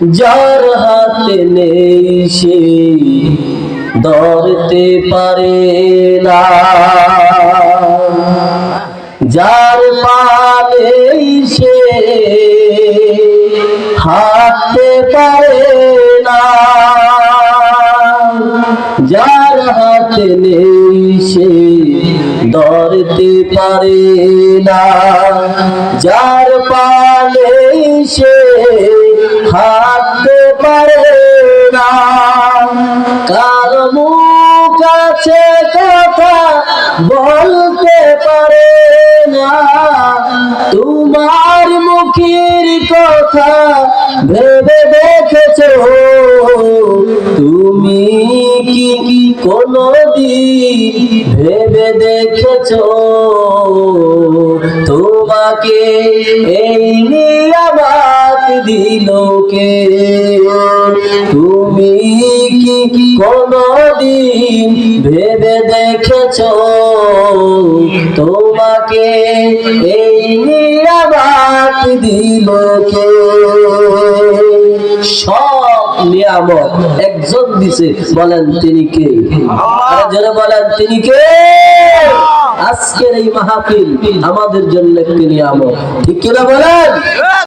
যার হাতে নেই সে ধরতে পারে না। যার পালেই সে হাঁটতে পারে না। যার হাতে নেই সে ধরতে পারে না। যার পালেই সে হাঁটতে পারে না। কার মুখ আছে কথা বলতে পারে না। তোমার মুখের কথা ভেবে দেখেছ? তুমি কি কি কোনো ভেবে দেখেছ? তোমাকে এই নিয়ামত দিল কে? তুমি কি কি কোনো দিন ভেবে দেখেছ? তোমাকে এই নিয়ামত দিল কে? সব নিয়ামত একজন দিছে, বলেন তিনি কে? আর বলেন, তিনি কে? আজকের এই মাহফিল আমাদের জন্য একটি নিয়ামত। ঠিক কিনা বলেন?